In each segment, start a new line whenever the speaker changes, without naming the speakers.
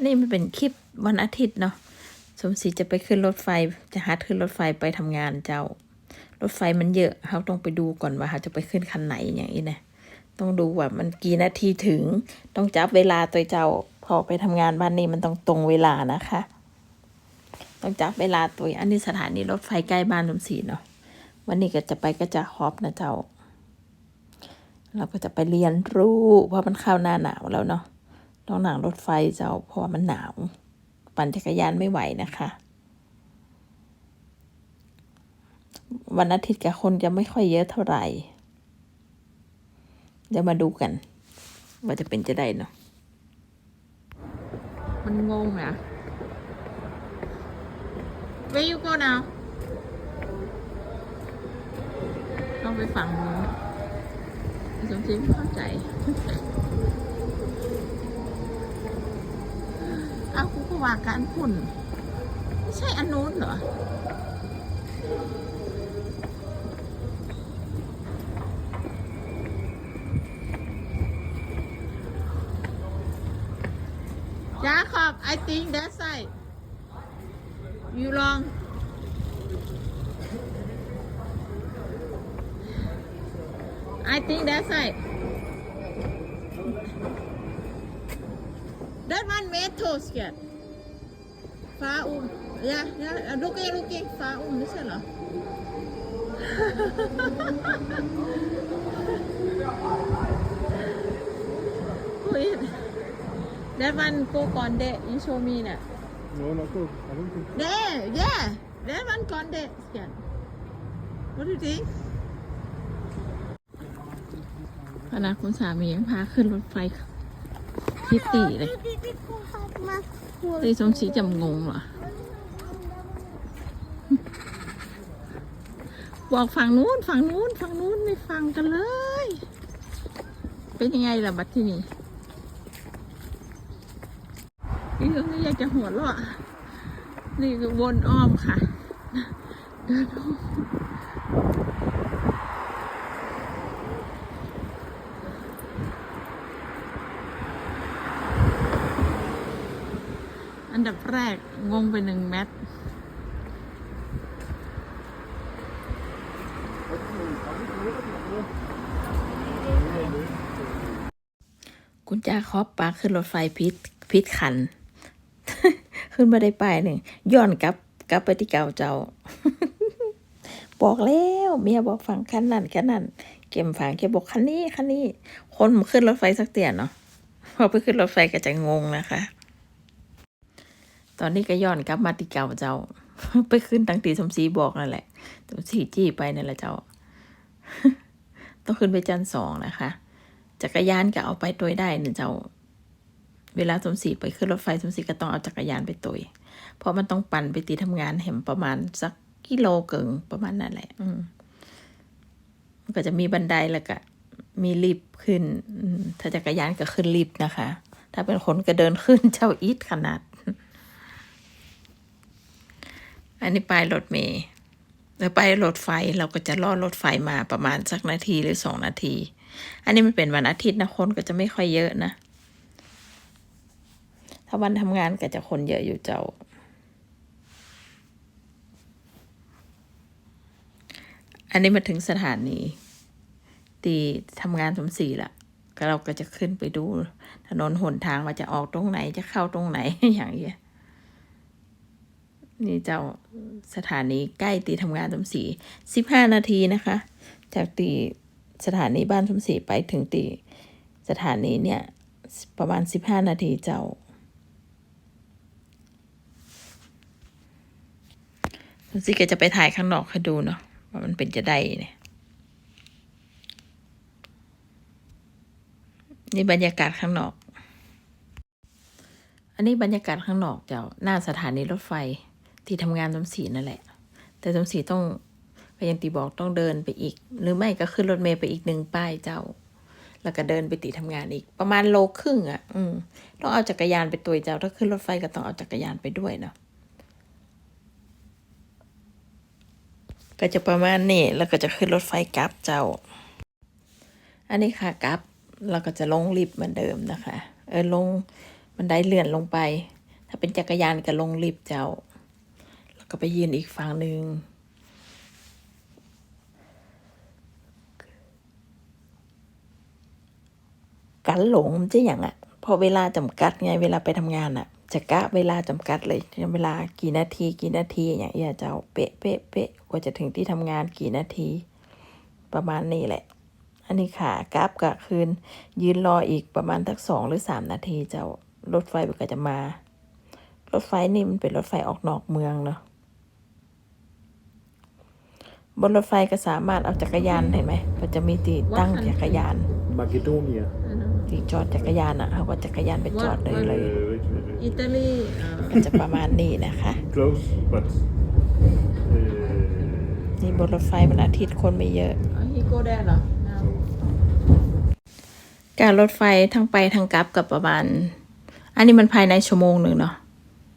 อันนี้มันเป็นคลิปวันอาทิตย์เนาะสมศรีจะไปขึ้นรถไฟจะหัดขึ้นรถไฟไปทำงานเจ้า รถไฟมันเยอะเขาต้องไปดูก่อนว่าเขาจะไปขึ้นคันไหนอย่างนี้นะต้องดูว่ามันกี่นาทีถึงต้องจับเวลาตัวเจ้า พอไปทำงานบ้านนี้มันต้องตรงเวลานะคะ ต้องจับเวลาตัวอันนี้สถานีรถไฟใกล้บ้านสมศรีเนาะวันนี้ก็จะไปก็จะฮอปนะเจ้า เราก็จะไปเรียนรู้เพราะมันเข้าหน้าหนาวแล้วเนาะ ต้องหนังรถไฟเจ้าเพราะว่ามันหนาว ปั่นจักรยานไม่ไหวนะคะ วันอาทิตย์กับคนจะไม่ค่อยเยอะเท่าไหร่ เดี๋ยวมาดูกัน ว่าจะเป็นจะได้เนาะมันงงอะ Where you go now ต้องไปฝั่งนู้นสมศรีไม่เข้าใจ อ้า ว่าการพุ่น ไม่ใช่อันนู้นเหรอ Jacob I think that side you wrong I think that side that one metro scared ฟ้าอุ้มอย่าอย่าลูกเองลูกเองฟ้าอุ้มไม่ใช่เหรอ Wait. That one go gone there. You show me that.
No, not good. I don't think.
There, yeah. That one gone there. Yeah. What do you think? พนักคุณสามียังพาขึ้นรถไฟพิตีเลย ตีสมศรีจำงงเหรอ บอกฝั่งนู้นฝั่งนู้นฝั่งนู้นไม่ฟังกันเลย เป็นยังไงล่ะบัดที่นี่นี่ก็อยากจะหัวเราะนี่คือวนอ้อมค่ะ เดินอ้อม อันดับแรกงงไปหนึ่งแมตรคุณจ้าคอบปาขึ้นรถไฟพิษพิษขัน ขึ้นมาได้ป้ายหนึ่งย้อนกลับกลับไปที่เก่าเจ้า บอกแล้วเมียบอกฟังคันนั้นคันนั้นเก็มฝังเก็บบอกคันนี้คันนี้คนมันขึ้นรถไฟสักเตียนเนาะพอไปขึ้นรถไฟก็จะงงนะคะ ตอนนี้ก็ย้อนกลับมาที่เก่าเจ้า ไปขึ้นตั้งตีสมศรีบอกนั่นแหละสมศรีจี้ไปนั่นแหละเจ้า ต้องขึ้นไปจันสองนะคะจักรยานก็เอาไปตัวยได้เนี่ยเจ้า เวลาสมศรีไปขึ้นรถไฟสมศรีก็ต้องเอาจักรยานไปตัวยเพราะมันต้องปั่นไปตีทำงานเห็มประมาณสักกิโลเกิงประมาณนั่นแหละ อืมมันก็จะมีบันไดแล้วก็มีลิฟต์ขึ้น ถ้าจักรยานก็ขึ้นลิฟต์นะคะ ถ้าเป็นคนก็เดินขึ้นเจ้าอีทขนาด อันนี้ป้ายรถเมล์แล้วไปรถไฟเราก็จะรอรถไฟมาประมาณสักนาทีหรือสองนาที อันนี้มันเป็นวันอาทิตย์นะคนก็จะไม่ค่อยเยอะนะ ถ้าวันทำงานก็จะคนเยอะอยู่เจ้า อันนี้มาถึงสถานีตีทำงานสมศรีละก็เราก็จะขึ้นไปดูถนนหนทางว่าจะออกตรงไหนจะเข้าตรงไหนอย่างเงี้ย นี่เจ้าสถานีใกล้ตีทำงานสมศรีสิบห้านาทีนะคะ จากตีสถานีบ้านสมศรีไปถึงตีสถานีเนี่ยประมาณสิบห้านาทีเจ้า สมศรีก็จะไปถ่ายข้างนอกให้ดูเนาะว่ามันเป็นจะได้เนี่ยนี่บรรยากาศข้างนอก อันนี้บรรยากาศข้างนอกเจ้าหน้าสถานีรถไฟ ที่ทำงานสมศรีนั่นแหละ แต่สมศรีต้องก็ยังตีบอกต้องเดินไปอีก หรือไม่ก็ขึ้นรถเมล์ไปอีกหนึ่งป้ายเจ้า แล้วก็เดินไปตีทำงานอีก ประมาณโลครึ่งอะ อืมต้องเอาจักรยานไปตัวเจ้า ถ้าขึ้นรถไฟก็ต้องเอาจักรยานไปด้วยเนาะก็จะประมาณนี้แล้วก็จะขึ้นรถไฟกลับเจ้า อันนี้ค่ะกลับเราก็จะลงลิฟต์เหมือนเดิมนะคะ เออลงบันไดเลื่อนลงไป ถ้าเป็นจักรยานก็ลงลิฟต์เจ้า ก็ไปยืนอีกฝั่งหนึ่งกันหลงจะอย่างอะพอเวลาจำกัดไงเวลาไปทำงานอะจะกะเวลาจำกัดเลยเวลากี่นาทีกี่นาทีอย่างเงี้ยจ้าเป๊ะเป๊ะเป๊ะกว่าจะถึงที่ทำงานกี่นาที ประมาณนี้แหละ อันนี้ค่ะกราฟก็คืน ยืนรออีกประมาณทักสองหรือสามนาทีเจ้ารถไฟมันก็จะมา รถไฟนี่มันเป็นรถไฟออกนอกเมืองเนาะ บนรถไฟก็สามารถเอาจักรยานเห็นไหมมันจะมีตีตั้งจักรยาน
Makedonia.
ที่จอดจักรยานอะเขาก็จักรยานไปจอดเลยเลย
Uh, wait, wait, wait.
อิตาลีอ่า
ก็จะประมาณนี้นะคะ
Close, but. Uh,
นี่บนรถไฟวันอาทิตย์คนไม่เยอะ
ฮิโกแดนเหรอ Now
การรถไฟทั้งไปทั้งกลับกับประมาณ อันนี้มันภายในชั่วโมงหนึ่งเนาะ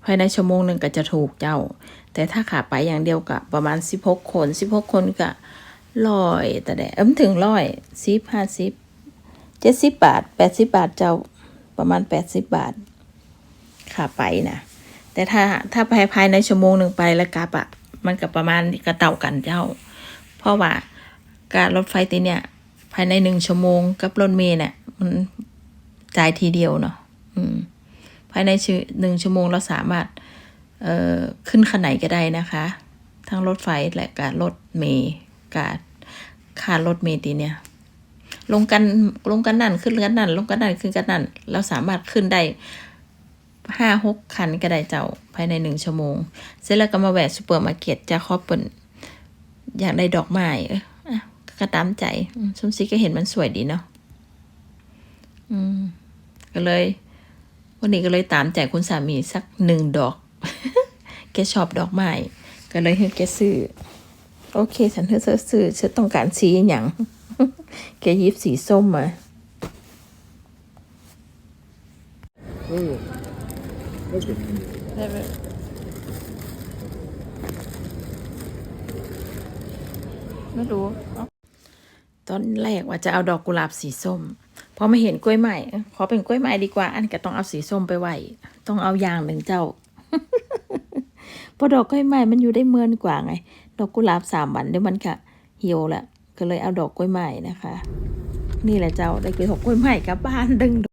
ภายในชั่วโมงหนึ่งก็จะถูกเจ้า แต่ถ้าขาไปอย่างเดียวกับประมาณสิบหกคนสิบหกคนก็ร้อยแต่แดเอิมถึงร้อยสิบห้าสิบเจ็ดสิบบาทแปดสิบบาทเจ้าประมาณแปดสิบบาทขาไปนะแต่ถ้าถ้าภายภายในชั่วโมงหนึ่งไปแล้วกลับอะมันก็ประมาณกระเต่ากันเจ้า เพราะว่าการรถไฟตีเนี่ย ภายในหนึ่งชั่วโมงกับรถเมล์เนี่ยมันจ่ายทีเดียวเนาะอืม ภายในชื่อหนึ่งชั่วโมงเราสามารถเอ่อขึ้นขนไหนก็ได้นะคะ ทั้งรถไฟและการรถเมล์การคารถเมล์ตีเนี่ยลงกันลงกันนั่นขึ้นกันนั่นลงกันนั่นขึ้นกันนั่นเราสามารถขึ้นได้ห้าหกคันก็ได้เจ้าภายในหนึ่งชั่วโมง เสร็จแล้วก็มาแวะซูเปอร์มาร์เก็ตจะครอบเปิ่นอยากได้ดอกไม้เอออะก็ตามใจอืมชมซีก็เห็นมันสวยดีเนาะอืมก็เลย วันนี้ก็เลยตามใจคุณสามีสักหนึ่งดอก แกชอบดอกไม้ก็เลยให้แกซื้อ โอเค ฉันเธอซื้อฉันต้องการสีอย่างแกหยิบสีส้มมา
oh. Okay.
ไม่รู้ ตอนแรกว่าจะเอาดอกกุหลาบสีส้ม พอมาเห็นกล้วยไม้ขอเป็นกล้วยไม้ดีกว่า อันก็ต้องเอาสีส้มไปไหวต้องเอาอย่างหนึ่งเจ้าเพราะดอกกล้วยไม้มันอยู่ได้เมือนกว่าไง ดอกกุหลาบสามวันเดี๋ยวมันก็เหี่ยวละก็เลยเอาดอกกล้วยไม้นะคะ นี่แหละเจ้าได้กินดอกกล้วยไม้กลับบ้านดึง